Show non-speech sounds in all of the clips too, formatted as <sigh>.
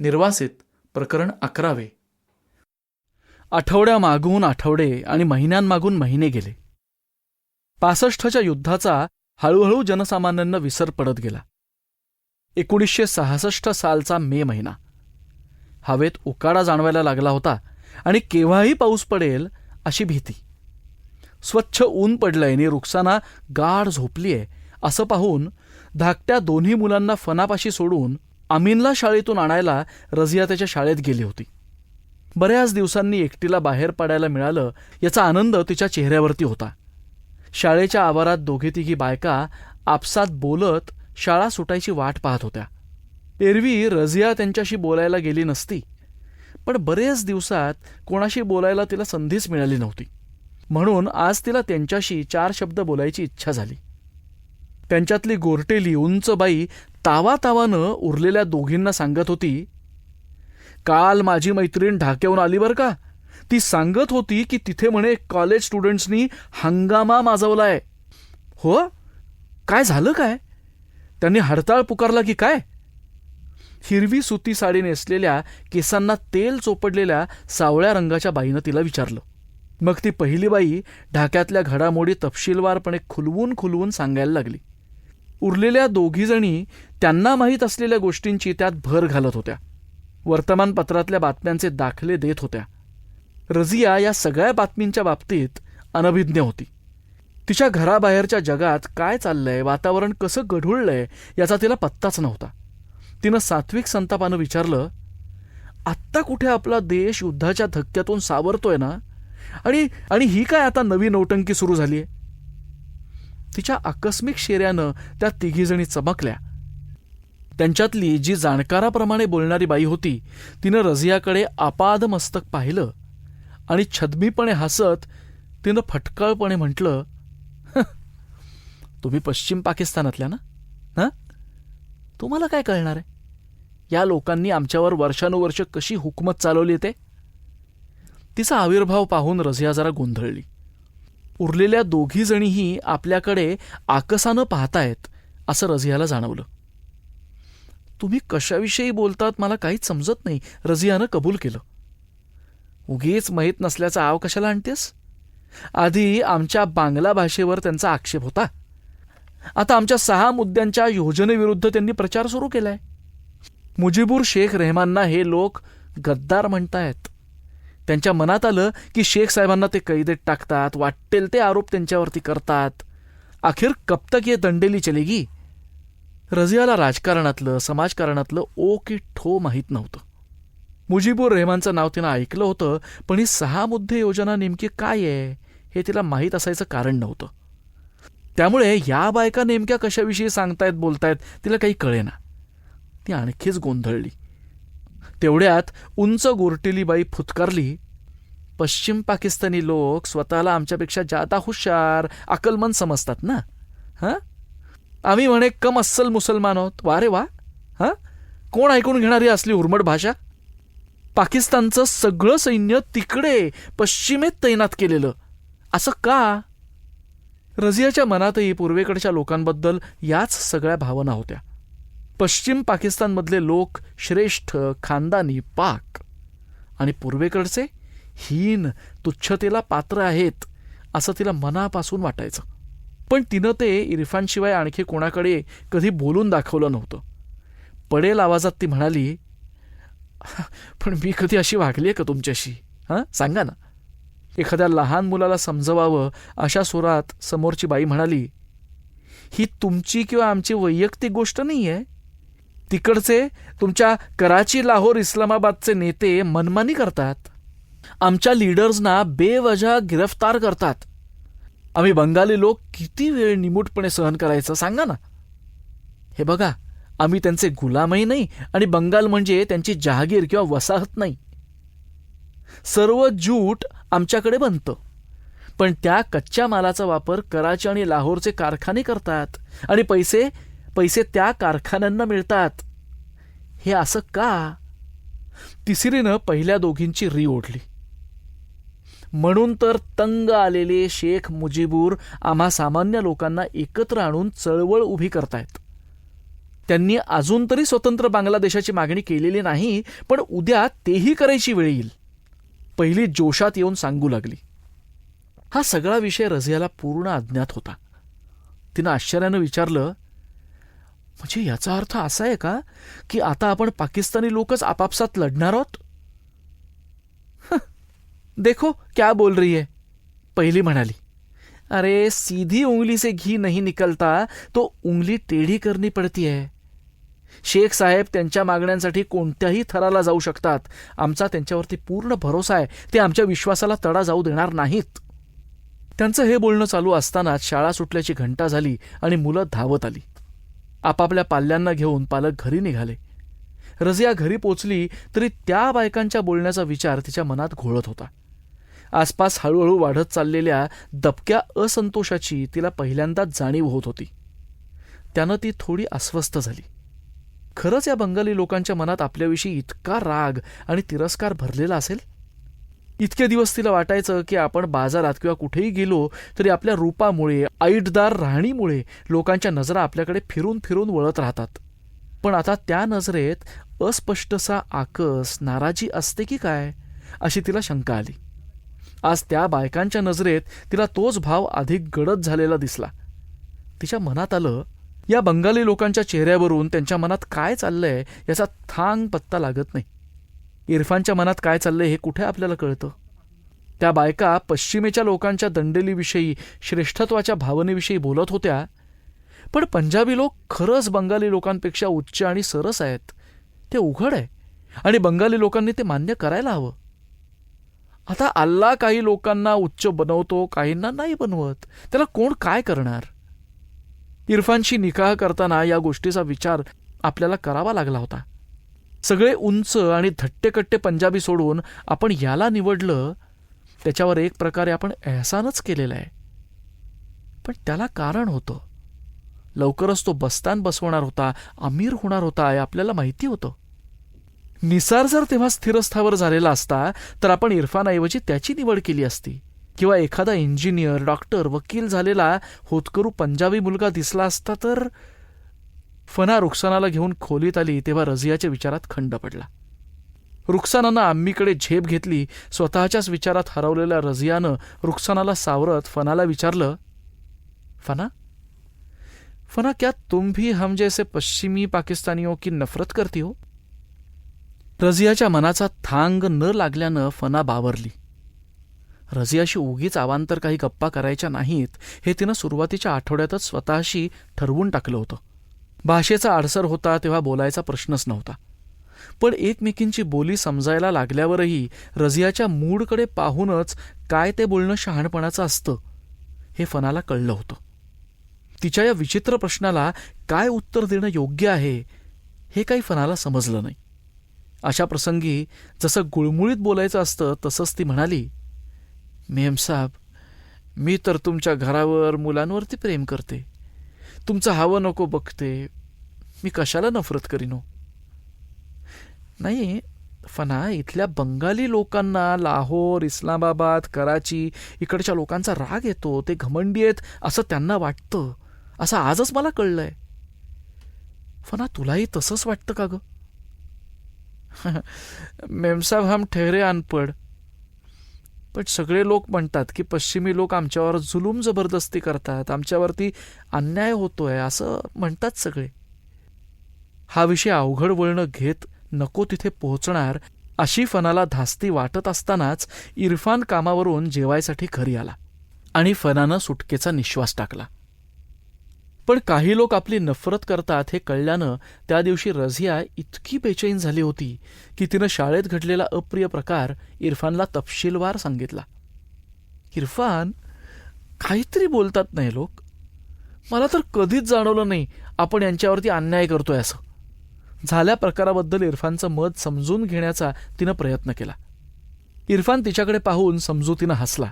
निर्वासित प्रकरण अकरावे. आठवड्यामागून आठवडे आणि महिन्यांमागून महिने गेले. पासष्टच्या युद्धाचा हळूहळू जनसामान्यांना विसर पडत गेला. एकोणीसशे सहासष्ट सालचा मे महिना. हवेत उकाडा जाणवायला लागला होता आणि केव्हाही पाऊस पडेल अशी भीती. स्वच्छ ऊन पडलंय आणि रुक्साना गाढ झोपलीय असं पाहून धाकट्या दोन्ही मुलांना फनापाशी सोडून अमीनला शाळेतून आणायला रझिया त्याच्या शाळेत गेली होती. बऱ्याच दिवसांनी एकटीला बाहेर पडायला मिळालं याचा आनंद तिच्या चेहऱ्यावरती होता. शाळेच्या आवारात दोघे तिघी बायका आपसात बोलत शाळा सुटायची वाट पाहत होत्या. एरवी रझिया त्यांच्याशी बोलायला गेली नसती पण बरेच दिवसात कोणाशी बोलायला तिला संधीच मिळाली नव्हती. म्हणून आज तिला त्यांच्याशी चार शब्द बोलायची इच्छा झाली. त्यांच्यातली गोरटेली उंच बाई तावा तावानं उरलेल्या दोघींना सांगत होती काल माझी मैत्रीण ढाक्याहून आली बरं का? ती सांगत होती की तिथे म्हणे कॉलेज स्टुडंट्सनी हंगामा माजवलाय. हो? काय झालं काय? त्यांनी हडताळ पुकारला की काय? हिरवी सुती साडी नेसलेल्या केसांना तेल चोपडलेल्या सावळ्या रंगाच्या बाईनं तिला विचारलं. मग ती पहिली बाई ढाक्यातल्या घडामोडी तपशीलवारपणे खुलवून खुलवून सांगायला लागली. उरलेल्या दोघीजणी त्यांना माहीत असलेल्या गोष्टींची त्यात भर घालत होत्या. वर्तमानपत्रातल्या बातम्यांचे दाखले देत होत्या. रजिया या सगळ्या बातमींच्या बाबतीत अनभिज्ञ होती. तिच्या घराबाहेरच्या जगात काय चाललंय वातावरण कसं गढुळलंय याचा तिला पत्ताच नव्हता. तिनं सात्विक संतापानं विचारलं आत्ता कुठे आपला देश युद्धाच्या धक्क्यातून सावरतोय ना? आणि आणि ही काय आता नवी नौटंकी सुरू झालीय? तिच्या आकस्मिक शेऱ्यानं त्या तिघीजणी चमकल्या. त्यांच्यातली जी जाणकाराप्रमाणे बोलणारी बाई होती तिनं रझियाकडे आपाद मस्तक पाहिलं आणि छदमीपणे हसत तिनं फटकळपणे म्हटलं तुम्ही पश्चिम पाकिस्तानातल्या ना? हां? तुम्हाला काय कळणार आहे? या लोकांनी आमच्यावर वर्षानुवर्ष कशी हुकमत चालवली ते? तिचा आविर्भाव पाहून रझिया जरा गोंधळली. उरलेल्या दोघीजणीही आपल्याकडे आकसानं पाहतायत असं रझियाला जाणवलं. तुम्ही कशाविषयी बोलतात मला काहीच समजत नाही रझियानं कबूल केलं. उगीच माहीत नसल्याचा आव कशाला आणतेस? आधी आमच्या बांगला भाषेवर त्यांचा आक्षेप होता. आता आमच्या सहा मुद्द्यांच्या योजनेविरुद्ध त्यांनी प्रचार सुरू केलाय. मुजीबूर शेख रेहमानना हे लोक गद्दार म्हणतायत. त्यांच्या मनात आलं की शेख साहेबांना ते कैदेत टाकतात वाटेल ते आरोप त्यांच्यावरती करतात. अखेर कब तक ये दंडेली चलेगी? रझियाला राजकारणातलं समाजकारणातलं ओ की ठो माहीत नव्हतं. मुजीबूर रेहमानचं नाव तिनं ऐकलं होतं पण ही सहा मुद्दे योजना नेमकी काय आहे हे तिला माहीत असायचं कारण नव्हतं. त्यामुळे या बायका नेमक्या कशाविषयी सांगतायत बोलतायत तिला काही कळेना. ती आणखीच गोंधळली. तेवढ्यात उंच गोरटेली बाई फुतकारली पश्चिम पाकिस्तानी लोक स्वतःला आमच्यापेक्षा जादा हुशार अकलमंद समजतात ना? हां? आम्ही म्हणे कम अस्सल मुसलमान आहोत. वा रे वा? हां? कोण ऐकून घेणारी असली उर्मट भाषा? पाकिस्तानचं सगळं सैन्य तिकडे पश्चिमेत तैनात केलेलं. असं का? रझियाच्या मनातही पूर्वेकडच्या लोकांबद्दल याच सगळ्या भावना होत्या. पश्चिम पाकिस्तानमधले लोक श्रेष्ठ खानदानी पाक. आणि पूर्वेकडचे हीन तुच्छतेला पात्र आहेत असं तिला मनापासून वाटायचं. पण तिनं ते इरफानशिवाय आणखी कोणाकडे कधी बोलून दाखवलं नव्हतं. पडेल आवाजात ती म्हणाली पण मी कधी अशी वागली आहे का तुमच्याशी? हां सांगा ना. एखाद्या लहान मुलाला समजवावं अशा सुरात समोरची बाई म्हणाली ही तुमची किंवा आमची वैयक्तिक गोष्ट नाही आहे तिकडचे तुमच्या कराची लाहोर इस्लामाबादचे नेते मनमानी करतात. आमच्या लीडर्सना बेवजा गिरफ्तार करतात. आम्ही बंगाली लोक किती वेळ निमूटपणे सहन करायचं सांगा ना. हे बघा आम्ही त्यांचे गुलामही नाही आणि बंगाल म्हणजे त्यांची जहागीर किंवा वसाहत नाही. सर्व जूट आमच्याकडे बनतं. पण त्या कच्च्या मालाचा वापर कराची आणि लाहोरचे कारखाने करतात आणि पैसे पैसे त्या कारखान्यांना मिळतात. हे असं का? तिसरीनं पहिल्या दोघींची री ओढली. म्हणून तर तंग आलेले शेख मुजीबूर आम्हा सामान्य लोकांना एकत्र आणून चळवळ उभी करतायत. त्यांनी अजून तरी स्वतंत्र बांगलादेशाची मागणी केलेली नाही पण उद्या तेही करायची वेळ येईल. पहिली जोशात येऊन सांगू लागली. हा सगळा विषय रझियाला पूर्ण अज्ञात होता. तिनं आश्चर्यानं विचारलं म्हणजे याचा अर्थ असा आहे का की आता आपण पाकिस्तानी लोकच आपापसात लढणार आहोत? देखो क्या बोल रही है. पहिली म्हणाली अरे सीधी उंगली से घी नहीं निकलता तो उंगली टेढ़ी करणी पडती आहे शेख साहेब त्यांच्या मागण्यांसाठी कोणत्याही थराला जाऊ शकतात. आमचा त्यांच्यावरती पूर्ण भरोसा आहे. ते आमच्या विश्वासाला तडा जाऊ देणार नाहीत. त्यांचं हे बोलणं चालू असतानाच शाळा सुटल्याची घंटा झाली आणि मुलं धावत आली. आपापल्या पाल्यांना घेऊन पालक घरी निघाले. रजिया घरी पोचली तरी त्या बायकांच्या बोलण्याचा विचार तिच्या मनात घोळत होता. आसपास हळूहळू वाढत चाललेल्या दबक्या असंतोषाची तिला पहिल्यांदाच जाणीव होत होती. त्यानं ती थोडी अस्वस्थ झाली. खरंच या बंगाली लोकांच्या मनात आपल्याविषयी इतका राग आणि तिरस्कार भरलेला असेल? इतके दिवस तिला वाटायचं की आपण बाजारात किंवा कुठेही गेलो तरी आपल्या रूपामुळे ऐटदार राहणीमुळे लोकांच्या नजरा आपल्याकडे फिरून फिरून वळत राहतात. पण आता त्या नजरेत अस्पष्टसा आकस नाराजी असते की काय? अशी तिला शंका आली. आज त्या बायकांच्या नजरेत तिला तोच भाव अधिक गडद झालेला दिसला. तिच्या मनात आलं या बंगाली लोकांच्या चेहऱ्यावरून त्यांच्या मनात काय चाललंय याचा थांग पत्ता लागत नाही. इरफानच्या मनात काय चाललंय हे कुठे आपल्याला कळतं? त्या बायका पश्चिमेच्या लोकांच्या दंडेलीविषयी श्रेष्ठत्वाच्या भावनेविषयी बोलत होत्या. पण पंजाबी लोक खरंच बंगाली लोकांपेक्षा उच्च आणि सरस आहेत. ते उघड आहे आणि बंगाली लोकांनी ते मान्य करायला हवं. आता अल्ला काही लोकांना उच्च बनवतो काहींना नाही बनवत. त्याला कोण काय करणार? इरफानशी निकाह करताना या गोष्टीचा विचार आपल्याला करावा लागला होता. सगळे उंच आणि धट्टेकट्टे पंजाबी सोडून आपण याला निवडलं त्याच्यावर एक प्रकारे आपण एहसानच केलेला आहे. पण त्याला कारण होतं. लवकरच तो बस्तान बसवणार होता अमीर होणार होता हे आपल्याला माहिती होतं. निसार जर तेव्हा स्थिरस्थावर झालेला असता तर आपण इरफानऐवजी त्याची निवड केली असती. किंवा एखादा इंजिनियर डॉक्टर वकील झालेला होतकरू पंजाबी मुलगा दिसला असता तर फना रुखसानाला घेऊन खोलीत आली तेव्हा रझियाच्या विचारात खंड पडला. रुखसानानं आम्मीकडे झेप घेतली स्वतःच्याच विचारात हरवलेल्या रझियानं रुखसानाला सावरत फनाला विचारलं फना फना क्या तुम भी हम जैसे पश्चिमी पाकिस्तानियों की नफरत करती हो? रझियाच्या मनाचा थांग न लागल्यानं फना बावरली. रझियाशी उगीच आवांतर काही गप्पा करायच्या नाहीत हे तिनं सुरुवातीच्या आठवड्यातच स्वतःशी ठरवून टाकलं होतं. भाषेचा आडसर होता तेव्हा बोलायचा प्रश्नच नव्हता. पण एकमेकींची बोली समजायला लागल्यावरही रझियाच्या मूडकडे पाहूनच काय ते बोलणं शहाणपणाचं असतं हे फनाला कळलं होतं. तिच्या या विचित्र प्रश्नाला काय उत्तर देणं योग्य आहे हे काही फनाला समजलं नाही. अशा प्रसंगी जसं गुळमुळीत बोलायचं असतं तसंच ती म्हणाली मेमसाब मी तर तुमच्या घरावर मुलांवरती प्रेम करते. तुमचं हवं नको बघते. मी कशाला नफरत करीनो हो? नाही फना इथल्या बंगाली लोकांना लाहोर इस्लामाबाद कराची इकडच्या लोकांचा राग येतो ते घमंडी आहेत असं त्यांना वाटतं. असं आजच मला कळलंय. फना तुलाही तसंच वाटतं का ग? <laughs> मेमसाब हम ठहरे अनपड पण सगळे लोक म्हणतात की पश्चिमी लोक आमच्यावर जुलूम जबरदस्ती करतात आमच्यावरती अन्याय होतोय असं म्हणतात सगळे. हा विषय अवघड वळणं घेत नको तिथे पोहोचणार अशी फनाला धास्ती वाटत असतानाच इरफान कामावरून जेवायसाठी घरी आला आणि फनानं सुटकेचा निश्वास टाकला. पण काही लोक आपली नफरत करतात हे कळल्यानं त्या दिवशी रझिया इतकी बेचैन झाली होती की तिनं शाळेत घडलेला अप्रिय प्रकार इरफानला तपशीलवार सांगितला. इरफान काहीतरी बोलतात नाही लोक. मला तर कधीच जाणवलं नाही आपण यांच्यावरती अन्याय करतोय असं. झाल्या प्रकाराबद्दल इरफानचं मत समजून घेण्याचा तिनं प्रयत्न केला. इरफान तिच्याकडे पाहून समजुतीनं हसला.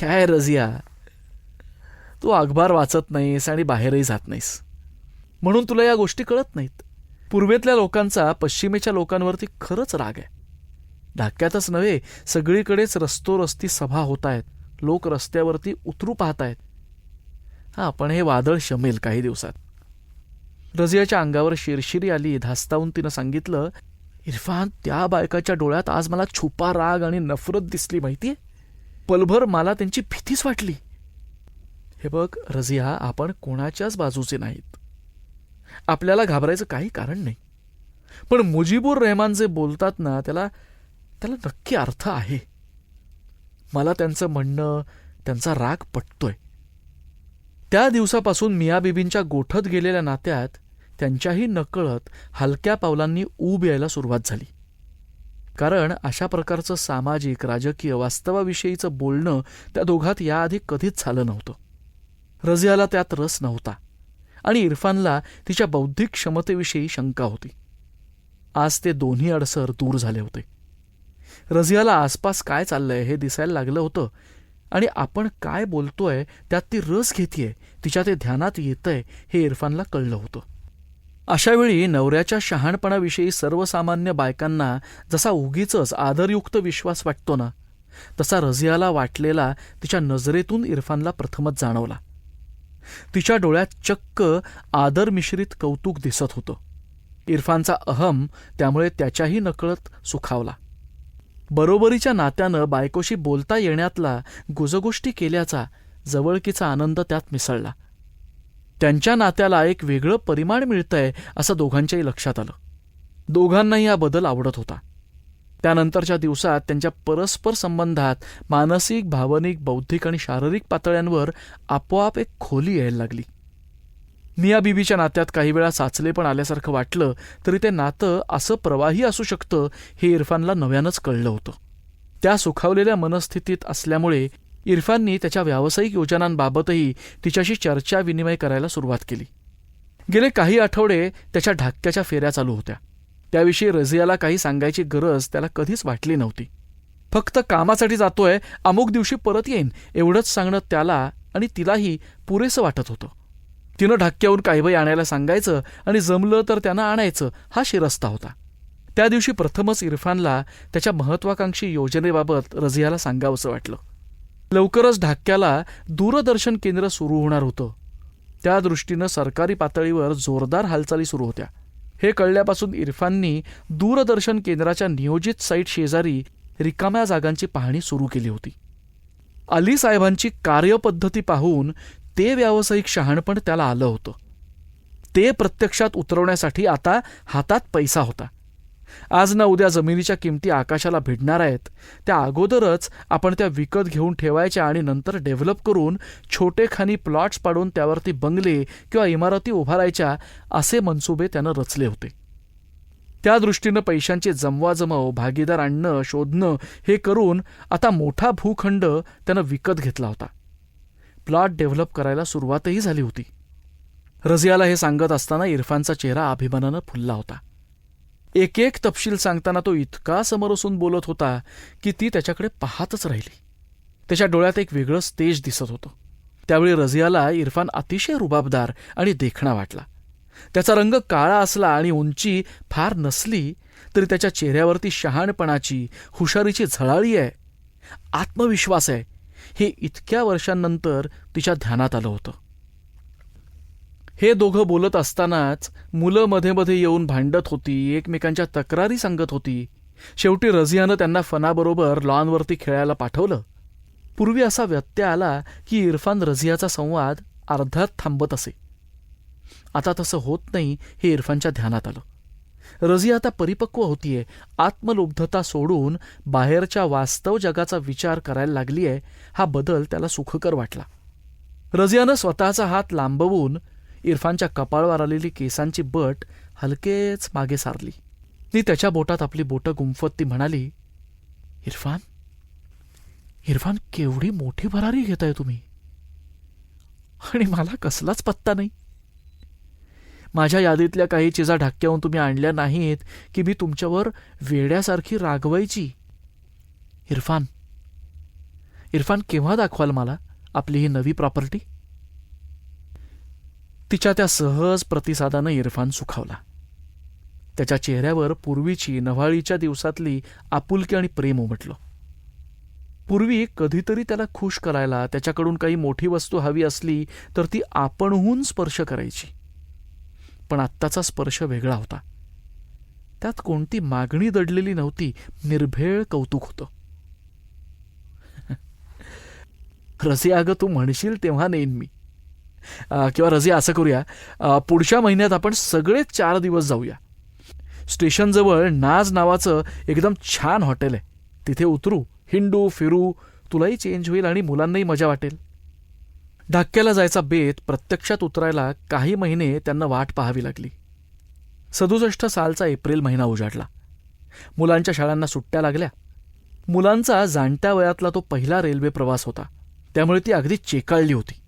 काय रझिया तू अखबार वाचत नाहीस आणि बाहेरही जात नाहीस. म्हणून तुला या गोष्टी कळत नाहीत. पूर्वेतल्या लोकांचा पश्चिमेच्या लोकांवरती खरंच राग आहे. ढाक्यातच नव्हे सगळीकडेच रस्तोरस्ती सभा होत आहेत. लोक रस्त्यावरती उतरू पाहत आहेत. हां पण हे वादळ शमेल काही दिवसात. रजियाच्या अंगावर शिरशिरी आली धास्तावून तिनं सांगितलं इरफान त्या बायकाच्या डोळ्यात आज मला छुपा राग आणि नफरत दिसली माहितीये. पलभर मला त्यांची भीतीच वाटली. हे बघ रझिया आपण कोणाच्याच बाजूचे नाहीत. आपल्याला घाबरायचं काही कारण नाही. पण मुजीबुर रहमान जे बोलतात ना त्याला त्याला नक्की अर्थ आहे. मला त्यांचं म्हणणं त्यांचा राग पटतोय. त्या दिवसापासून मियाबीबींच्या गोठत गेलेल्या नात्यात त्यांच्याही नकळत हलक्या पावलांनी ऊब यायला सुरुवात झाली. कारण अशा प्रकारचं सामाजिक राजकीय वास्तवाविषयीचं बोलणं त्या दोघात याआधी कधीच झालं नव्हतं. रझियाला त्यात रस नव्हता आणि इरफानला तिच्या बौद्धिक क्षमतेविषयी शंका होती. आज ते दोन्ही अडसर दूर झाले होते. रझियाला आसपास काय चाललंय हे दिसायला लागलं होतं आणि आपण काय बोलतोय त्यात ती रस घेतीये तिच्या ते ध्यानात येतंय हे इरफानला कळलं होतं. अशावेळी नवऱ्याच्या शहाणपणाविषयी सर्वसामान्य बायकांना जसा उगीच आदरयुक्त विश्वास वाटतो ना तसा रझियाला वाटलेला तिच्या नजरेतून इरफानला प्रथमच जाणवला. तिच्या डोळ्यात चक्क आदर मिश्रित कौतुक दिसत होतं. इरफानचा अहम त्यामुळे त्याच्याही नकळत सुखावला. बरोबरीच्या नात्यानं बायकोशी बोलता येण्यातला गुजगोष्टी केल्याचा जवळकीचा आनंद त्यात मिसळला. त्यांच्या नात्याला एक वेगळं परिमाण मिळतंय असं दोघांच्याही लक्षात आलं. दोघांनाही हा बदल आवडत होता. त्यानंतरच्या दिवसात त्यांच्या परस्पर संबंधात मानसिक भावनिक बौद्धिक आणि शारीरिक पातळ्यांवर आपोआप एक खोली यायला लागली. मिया बीबीच्या नात्यात काही वेळा साचले पण आल्यासारखं वाटलं तरी ते नातं असं प्रवाही असू शकतं हे इरफानला नव्यानंच कळलं होतं. त्या सुखावलेल्या मनस्थितीत असल्यामुळे इरफाननी त्याच्या व्यावसायिक योजनांबाबतही तिच्याशी चर्चा विनिमय करायला सुरुवात केली. गेले काही आठवडे त्याच्या ढाक्याच्या फेऱ्या चालू होत्या. त्याविषयी रझियाला काही सांगायची गरज त्याला कधीच वाटली नव्हती. फक्त कामासाठी जातोय अमुक दिवशी परत येईन एवढंच सांगणं त्याला आणि तिलाही पुरेसं वाटत होतं. तिनं ढाक्याहून काहीबाई आणायला सांगायचं आणि जमलं तर त्यानं आणायचं हा शिरस्ता होता. त्या दिवशी प्रथमच इरफानला त्याच्या महत्वाकांक्षी योजनेबाबत रझियाला सांगावंसं वाटलं. लवकरच ढाक्याला दूरदर्शन केंद्र सुरू होणार होतं. त्या दृष्टीनं सरकारी पातळीवर जोरदार हालचाली सुरू होत्या. हे कळल्यापासून इरफाननी दूरदर्शन केंद्राच्या नियोजित साईट शेजारी रिकाम्या जागांची पाहणी सुरू केली होती. अली साहेबांची कार्यपद्धती पाहून ते व्यावसायिक शहाणपण त्याला आलं होतं. ते प्रत्यक्षात उतरवण्यासाठी आता हातात पैसा होता. आज ना उद्या जमिनीच्या किमती आकाशाला भिडणार आहेत. त्या अगोदरच आपण त्या विकत घेऊन ठेवायच्या आणि नंतर डेव्हलप करून छोटेखानी प्लॉट्स पाडून त्यावरती बंगले किंवा इमारती उभारायच्या असे मनसुबे त्यानं रचले होते. त्या दृष्टीनं पैशांची जमवाजमव भागीदार आणणं शोधणं हे करून आता मोठा भूखंड त्यानं विकत घेतला होता. प्लॉट डेव्हलप करायला सुरुवातही झाली होती. रझियाला हे सांगत असताना इरफानचा चेहरा अभिमानानं फुलला होता. एक एक तपशील सांगताना तो इतका समोरसून बोलत होता की ती त्याच्याकडे पाहतच राहिली. त्याच्या डोळ्यात एक वेगळंच तेज दिसत होतं. त्यावेळी रझियाला इरफान अतिशय रुबाबदार आणि देखणा वाटला. त्याचा रंग काळा असला आणि उंची फार नसली तरी त्याच्या चेहऱ्यावरती शहाणपणाची हुशारीची झळाळी आहे. आत्मविश्वास आहे. हे इतक्या वर्षांनंतर तिच्या ध्यानात आलं होतं. हे दोघं बोलत असतानाच मुलं मध्ये मध्ये येऊन भांडत होती एकमेकांच्या तक्रारी सांगत होती. शेवटी रझियानं त्यांना फनाबरोबर लॉनवरती खेळायला पाठवलं. पूर्वी असा व्यत्यय आला की इरफान रझियाचा संवाद अर्धात थांबत असे. आता तसं होत नाही हे इरफानच्या ध्यानात आलं. रझिया आता परिपक्व होतीये आत्मलुब्धता सोडून बाहेरच्या वास्तव जगाचा विचार करायला लागलीय हा बदल त्याला सुखकर वाटला. रझियानं स्वतःचा हात लांबवून इरफानच्या कपाळवर आलेली केसांची बट हलकेच मागे सारली. ती त्याच्या बोटात आपली बोटं गुंफत. ती म्हणाली इरफान इरफान केवढी मोठी भरारी घेताय तुम्ही? आणि मला कसलाच पत्ता नाही. माझ्या यादीतल्या काही चिजा ढाक्याहून तुम्ही आणल्या नाहीत की मी तुमच्यावर वेड्यासारखी रागवायची. इरफान इरफान केव्हा दाखवाल मला आपली ही नवी प्रॉपर्टी? तिच्या त्या सहज प्रतिसादानं इरफान सुखावला. त्याच्या चेहऱ्यावर पूर्वीची नव्हाळीच्या दिवसातली आपुलकी आणि प्रेम उमटलं. पूर्वी कधीतरी त्याला खुश करायला त्याच्याकडून काही मोठी वस्तू हवी असली तर ती आपणहून स्पर्श करायची. पण आत्ताचा स्पर्श वेगळा होता. त्यात कोणती मागणी दडलेली नव्हती निर्भेळ कौतुक होतं. <laughs> रसिया अगं तू म्हणशील तेव्हा नेईन मी. किंवा रजिया असं करूया. पुढच्या महिन्यात आपण सगळे चार दिवस जाऊया. स्टेशनजवळ नाज नावाचं एकदम छान हॉटेल आहे. तिथे उतरू हिंडू फिरू तुलाही चेंज होईल आणि मुलांनाही मजा वाटेल. ढाक्याला जायचा बेत प्रत्यक्षात उतरायला काही महिने त्यांना वाट पाहावी लागली. सदुसष्ट सालचा एप्रिल महिना उजाडला. मुलांच्या शाळांना सुट्ट्या लागल्या. मुलांचा जाणत्या वयातला तो पहिला रेल्वे प्रवास होता. त्यामुळे ती अगदी चेकाळली होती.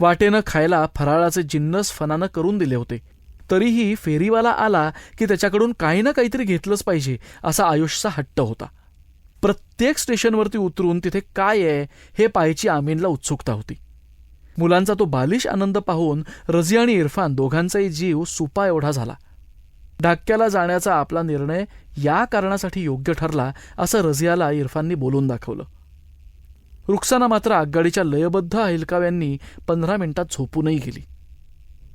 वाटेनं खायला फराळाचे जिन्नस फनानं करून दिले होते. तरीही फेरीवाला आला की त्याच्याकडून काही ना काहीतरी घेतलंच पाहिजे असा आयुषचा हट्ट होता. प्रत्येक स्टेशनवरती उतरून तिथे काय आहे हे पाहायची आमीनला उत्सुकता होती. मुलांचा तो बालिश आनंद पाहून रझी आणि इरफान दोघांचाही जीव सुपा एवढा झाला. ढाक्याला जाण्याचा आपला निर्णय या कारणासाठी योग्य ठरला असं रझियाला इरफाननी बोलून दाखवलं. रुक्साना मात्र आगगाडीच्या लयबद्ध अहिलकाव्यांनी पंधरा मिनिटात झोपूनही गेली.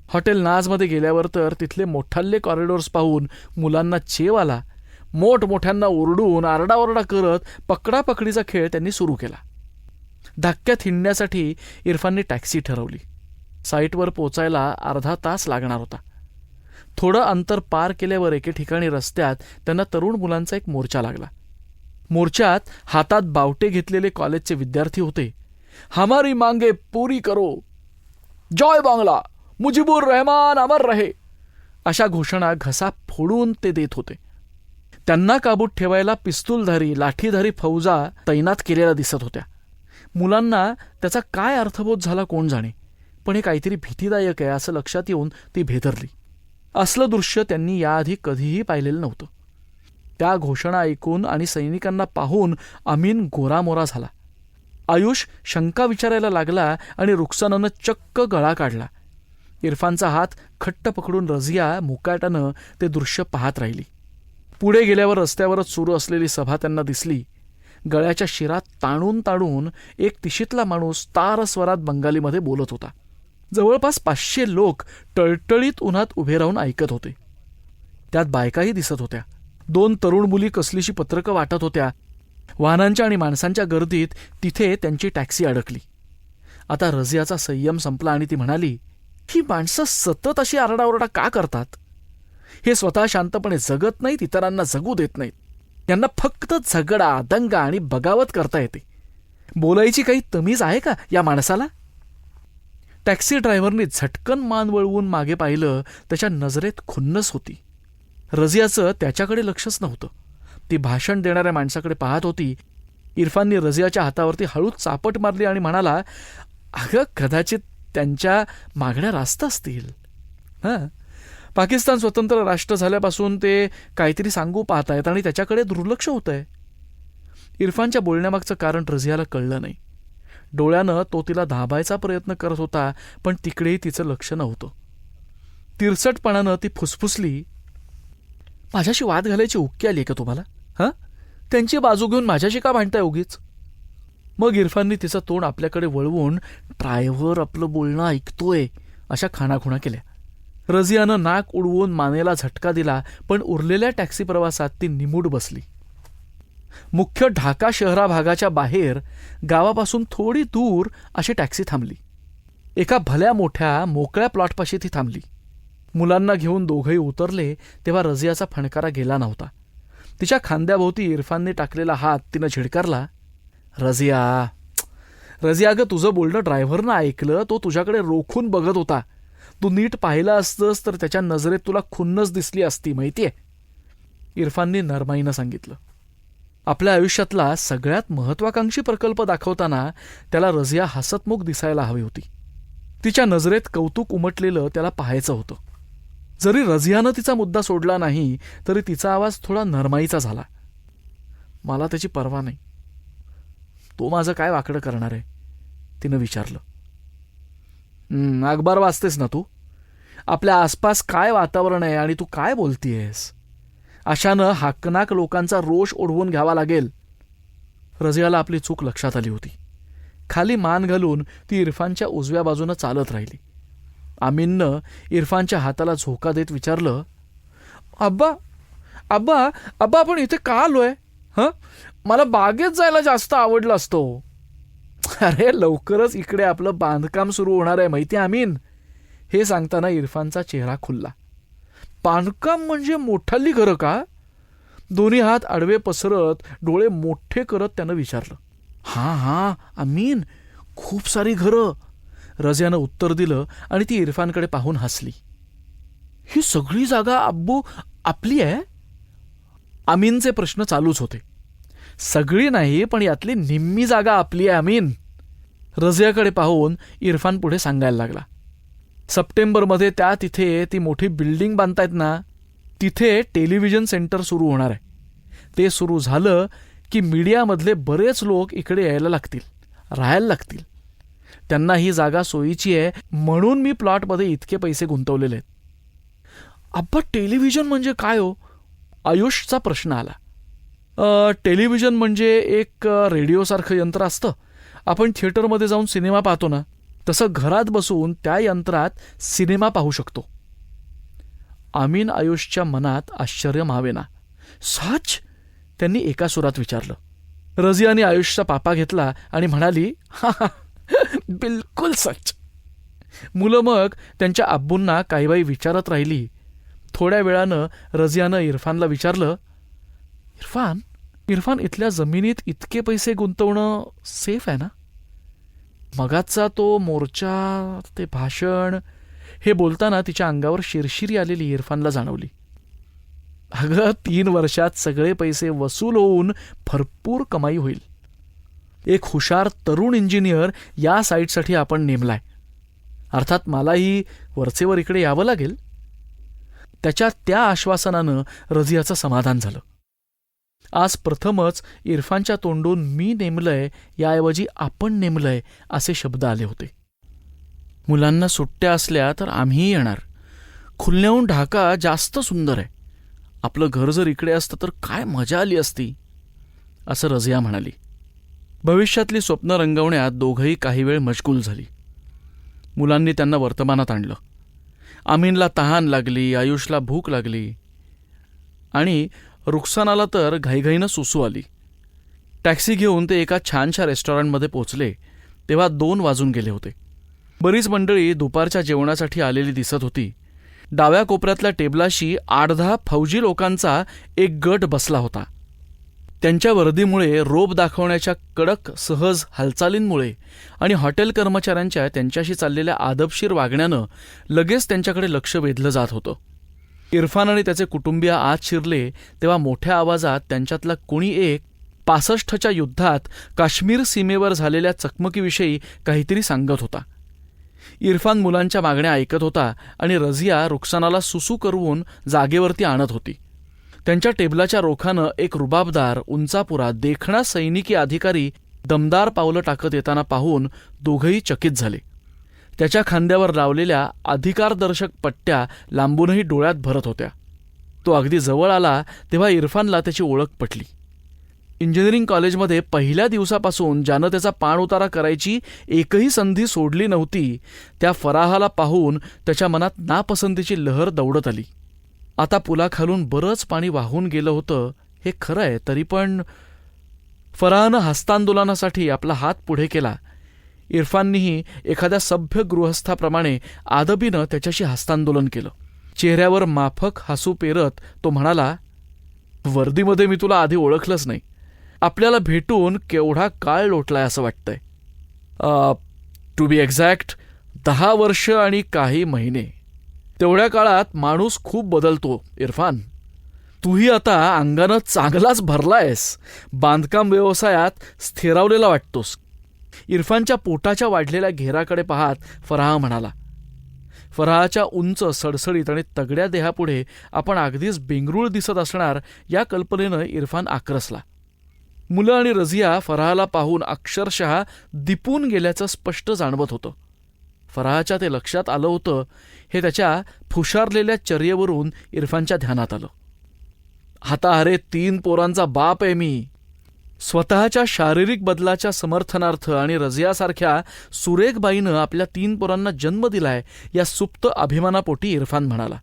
हॉटेल नाजमध्ये गेल्यावर तर तिथले मोठाल्ले कॉरिडॉर्स पाहून मुलांना चेव आला. मोठमोठ्यांना ओरडून आरडाओरडा करत पकडापकडीचा खेळ त्यांनी सुरू केला. धक्क्यात हिंडण्यासाठी इरफानने टॅक्सी ठरवली. साईटवर पोचायला अर्धा तास लागणार होता. थोडं अंतर पार केल्यावर एके ठिकाणी रस्त्यात त्यांना तरुण मुलांचा एक मोर्चा लागला. मोर्चात हातात बावटे घेतलेले कॉलेजचे विद्यार्थी होते. हमारी मांगे पूरी करो. जॉय बांगला. मुजिबुर रहमान अमर रहे. अशा घोषणा घसा फोडून ते देत होते. त्यांना काबूत ठेवायला पिस्तूलधारी लाठीधारी फौजा तैनात केलेल्या दिसत होत्या. मुलांना त्याचा काय अर्थबोध झाला कोण जाणे? पण हे काहीतरी भीतीदायक आहे असं लक्षात येऊन ती भेदरली. असलं दृश्य त्यांनी याआधी कधीही पाहिलेलं नव्हतं. त्या घोषणा ऐकून आणि सैनिकांना पाहून अमीन गोरामोरा झाला. आयुष शंका विचारायला लागला आणि रुक्सानानं चक्क गळा काढला. इरफानचा हात खट्ट पकडून रझिया मुकाट्यानं ते दृश्य पाहत राहिली. पुढे गेल्यावर रस्त्यावरच सुरू असलेली सभा त्यांना दिसली. गळ्याच्या शिरात ताणून ताणून एक तिशीतला माणूस तार स्वरात बंगालीमध्ये बोलत होता. जवळपास पाचशे लोक टळटळीत उन्हात उभे राहून ऐकत होते. त्यात बायकाही दिसत होत्या. दोन तरुण मुली कसलीशी पत्रकं वाटत होत्या. वाहनांच्या आणि माणसांच्या गर्दीत तिथे त्यांची टॅक्सी अडकली. आता रझियाचा संयम संपला आणि ती म्हणाली ही माणसं सतत अशी आरडाओरडा का करतात? हे स्वतः शांतपणे जगत नाहीत इतरांना जगू देत नाहीत. यांना फक्त झगडा दंगा आणि बगावत करता येते. बोलायची काही तमीज आहे का या माणसाला? टॅक्सी ड्रायव्हरने झटकन मान वळवून मागे पाहिलं त्याच्या नजरेत खुन्नस होती. रझियाचं त्याच्याकडे लक्षच नव्हतं. ती भाषण देणाऱ्या माणसाकडे पाहत होती. इरफाननी रझियाच्या हातावरती हळूच चापट मारली आणि म्हणाला अगं कदाचित त्यांच्या मागण्या रास्त असतील. हां? पाकिस्तान स्वतंत्र राष्ट्र झाल्यापासून ते काहीतरी सांगू पाहत आहेत आणि त्याच्याकडे दुर्लक्ष होत आहे इरफानच्या बोलण्यामागचं कारण रझियाला कळलं नाही. डोळ्यानं तो तिला धाबायचा प्रयत्न करत होता पण तिकडेही तिचं लक्ष नव्हतं. तिरसटपणानं ती फुसफुसली माझ्याशी वाद घालायची उक्की आली का तुम्हाला? हां? त्यांची बाजू घेऊन माझ्याशी का भांडताय उगीच? मग इरफाननी तिचं तोंड आपल्याकडे वळवून ड्रायव्हर आपलं बोलणं ऐकतोय अशा खाणाखुणा केल्या. रझियानं नाक उडवून मानेला झटका दिला पण उरलेल्या टॅक्सी प्रवासात ती निमूड बसली. मुख्य ढाका शहरा भागाच्या बाहेर गावापासून थोडी दूर अशी टॅक्सी थांबली. एका भल्या मोठ्या मोकळ्या प्लॉटपाशी ती थांबली. मुलांना घेऊन दोघंही उतरले तेव्हा रझियाचा फणकारा गेला नव्हता. तिच्या खांद्याभोवती इरफानने टाकलेला हात तिनं झिडकारला रझिया रझिया अगं तुझं बोलणं ड्रायव्हरनं ऐकलं तो तुझ्याकडे रोखून बघत होता. तू नीट पाहिलं असतंस तर त्याच्या नजरेत तुला खुन्नच दिसली असती माहितीये? इरफाननी नरमाईनं सांगितलं. आपल्या आयुष्यातला सगळ्यात महत्वाकांक्षी प्रकल्प दाखवताना त्याला रझिया हसतमुख दिसायला हवी होती. तिच्या नजरेत कौतुक उमटलेलं त्याला पाहायचं होतं. जरी रझियानं तिचा मुद्दा सोडला नाही तरी तिचा आवाज थोडा नरमाईचा झाला. मला त्याची पर्वा नाही. तो माझं काय वाकडं करणार आहे? तिनं विचारलं. अखबार वाचतेस ना तू? आपल्या आसपास काय वातावरण आहे आणि तू काय बोलतीयस? अशानं हाकनाक लोकांचा रोष ओढवून घ्यावा लागेल. रझियाला आपली चूक लक्षात आली होती. खाली मान घालून ती इरफानच्या उजव्या बाजूनं चालत राहिली. आमीननं इरफानच्या हाताला झोका देत विचारलं अब्बा अब्बा अब्बा आपण इथे का आलोय? हं? मला बागेत जायला जास्त आवडलं असतो. अरे लवकरच इकडे आपलं बांधकाम सुरू होणार आहे माहिती आहे, आमीन? हे सांगताना इरफानचा चेहरा खुलला. बांधकाम म्हणजे मोठाली घरं का? दोन्ही हात आडवे पसरत डोळे मोठे करत त्यानं विचारलं. हां हां अमीन खूप सारी घरं. रझियानं उत्तर दिलं आणि ती इरफानकडे पाहून हसली. ही सगळी जागा अब्बू आपली आहे? अमीनचे प्रश्न चालूच होते. सगळी नाही पण यातली निम्मी जागा आपली आहे अमीन रझियाकडे पाहून इरफान पुढे सांगायला लागला. सप्टेंबरमध्ये त्या तिथे ती मोठी बिल्डिंग बांधतायत ना तिथे टेलिव्हिजन सेंटर सुरू होणार आहे. ते सुरू झालं की मीडियामधले बरेच लोक इकडे यायला लागतील राहायला लागतील. त्यांना ही जागा सोयीची आहे म्हणून मी प्लॉटमध्ये इतके पैसे गुंतवलेले आहेत. अब्बा टेलिव्हिजन म्हणजे काय हो? आयुषचा प्रश्न आला. टेलिव्हिजन म्हणजे एक रेडिओसारखं यंत्र असतं. आपण थिएटरमध्ये जाऊन सिनेमा पाहतो ना तसं घरात बसून त्या यंत्रात सिनेमा पाहू शकतो. आमीन आयुषच्या मनात आश्चर्य मावेना साच? त्यांनी एका सुरात विचारलं. रझियाने आयुषचा पापा घेतला आणि म्हणाली "हा, हा, <laughs> बिलकुल सच. मुलं मग त्यांच्या आब्बूंना काही बाई विचारत राहिली. थोड्या वेळानं रजियानं इरफानला विचारलं इरफान इरफान इथल्या जमिनीत इतके पैसे गुंतवणं सेफ आहे ना? मगाचा तो मोर्चा ते भाषण हे बोलताना तिच्या अंगावर शिरशिरी आलेली इरफानला जाणवली. अगं तीन वर्षात सगळे पैसे वसूल होऊन भरपूर कमाई होईल. एक हुशार तरुण इंजिनियर या साईटसाठी आपण नेमलाय. अर्थात मलाही वरचेवर इकडे यावं लागेल. त्याच्या त्या आश्वासनानं रझियाचं समाधान झालं. आज प्रथमच इरफानच्या तोंडून मी नेमलंय याऐवजी आपण नेमलंय असे शब्द आले होते. मुलांना सुट्ट्या असल्या तर आम्हीही येणार. खुलण्याहून ढाका जास्त सुंदर आहे. आपलं घर जर इकडे असतं तर काय मजा आली असती? असं रझिया म्हणाली. भविष्यातली स्वप्न रंगवण्यात दोघंही काही वेळ मशगूल झाली. मुलांनी त्यांना वर्तमानात आणलं. आमीनला तहान लागली आयुषला भूक लागली आणि रुखसानाला तर घाईघाईनं सुसू आली. टॅक्सी घेऊन ते एका छानशा रेस्टॉरंटमध्ये पोचले तेव्हा दोन वाजून गेले होते. बरीच मंडळी दुपारच्या जेवणासाठी आलेली दिसत होती. डाव्या कोपऱ्यातल्या टेबलाशी आठ दहा फौजी लोकांचा एक गट बसला होता. त्यांच्या वर्दीमुळे रोप दाखवण्याच्या कडक सहज हालचालींमुळे आणि हॉटेल कर्मचाऱ्यांच्या त्यांच्याशी चाललेल्या आदबशीर वागण्यानं लगेच त्यांच्याकडे लक्ष वेधलं जात होतं. इरफान आणि त्याचे कुटुंबीय आत शिरले तेव्हा मोठ्या आवाजात त्यांच्यातला कुणी एक पासष्टच्या युद्धात काश्मीर सीमेवर झालेल्या चकमकीविषयी काहीतरी सांगत होता. इरफान मुलांच्या मागण्या ऐकत होता आणि रझिया रुखसानाला सुसू करवून जागेवरती आणत होती. त्यांच्या टेबलाच्या रोखानं एक रुबाबदार उंचापुरा देखणा सैनिकी अधिकारी दमदार पावलं टाकत येताना पाहून दोघंही चकित झाले. त्याच्या खांद्यावर लावलेल्या अधिकारदर्शक पट्ट्या लांबूनही डोळ्यात भरत होत्या. तो अगदी जवळ आला तेव्हा इरफानला त्याची ओळख पटली. इंजिनिअरिंग कॉलेजमध्ये पहिल्या दिवसापासून ज्यानं त्याचा पाणउतारा करायची एकही संधी सोडली नव्हती त्या फराहाला पाहून त्याच्या मनात नापसंतीची लहर दौडत आली. आता पुलाखालून बरंच पाणी वाहून गेलं होतं हे खरं आहे तरी पण फराहनं हस्तांदोलनासाठी आपला हात पुढे केला. इरफाननीही एखाद्या सभ्य गृहस्थाप्रमाणे आदबीनं त्याच्याशी हस्तांदोलन केलं. चेहऱ्यावर माफक हसू पेरत तो म्हणाला वर्दीमध्ये मी तुला आधी ओळखलंच नाही. आपल्याला भेटून केवढा काळ लोटलाय असं वाटतंय. टू बी एक्झॅक्ट दहा वर्ष आणि काही महिने. तेवढ्या काळात माणूस खूप बदलतो इरफान. तूही आता अंगानं चांगलाच भरलायस. बांधकाम व्यवसायात स्थिरावलेला वाटतोस. इरफानच्या पोटाच्या वाढलेल्या घेराकडे पाहत फराह म्हणाला. फराहाच्या उंच सडसडीत आणि तगड्या देहापुढे आपण अगदीच बेंगरूळ दिसत असणार या कल्पनेनं इरफान आक्रसला. मुलं आणि रझिया फराहाला पाहून अक्षरशः दिपून गेल्याचं स्पष्ट जाणवत होतं. फराहाच्या ते लक्षात आलं होतं हे त्याच्या फुशारलेल्या चर्येवरून इरफानच्या ध्यानात आलं. आता अरे तीन पोरांचा बाप आहे मी. स्वतःच्या शारीरिक बदलाच्या समर्थनार्थ आणि रजियासारख्या सुरेख बाईनं आपल्या तीन पोरांना जन्म दिलाय या सुप्त अभिमानापोटी इरफान म्हणाला.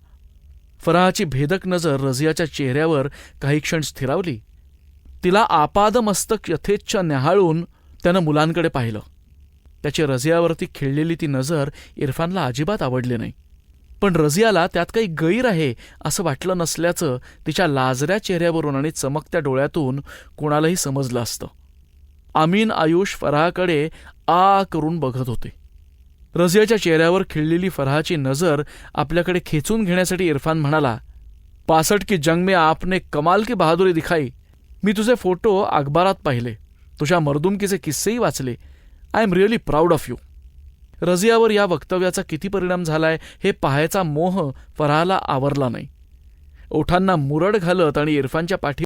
फराहाची भेदक नजर रजियाच्या चेहऱ्यावर काही क्षण स्थिरावली. तिला आपादमस्तक यथेच्छ न्याहाळून त्यानं मुलांकडे पाहिलं. त्याची रजियावरती खिळलेली ती नजर इरफानला अजिबात आवडली नाही. पण रजियाला त्यात काही गैर आहे असं वाटलं नसल्याचं तिच्या लाजऱ्या चेहऱ्यावरून आणि चमकत्या डोळ्यातून कोणालाही समजलं असतं. आमीन आयुष फराहाकडे आ करून बघत होते. रजियाच्या चेहऱ्यावर खिळलेली फराहाची नजर आपल्याकडे खेचून घेण्यासाठी इरफान म्हणाला पासट की जंग में आपने कमाल की बहादुरी दिखाई. मी तुझे फोटो अखबारात पाहिले. तुझ्या मर्दुमकीचे किस्सेही वाचले. I am really proud of you रझियावर या वक्तव्याचा किती परिणाम झालाय हे पाहायचा मोह फराहला आवरला नाही. ओठांना मुरड घालत आणि इरफानच्या पाठी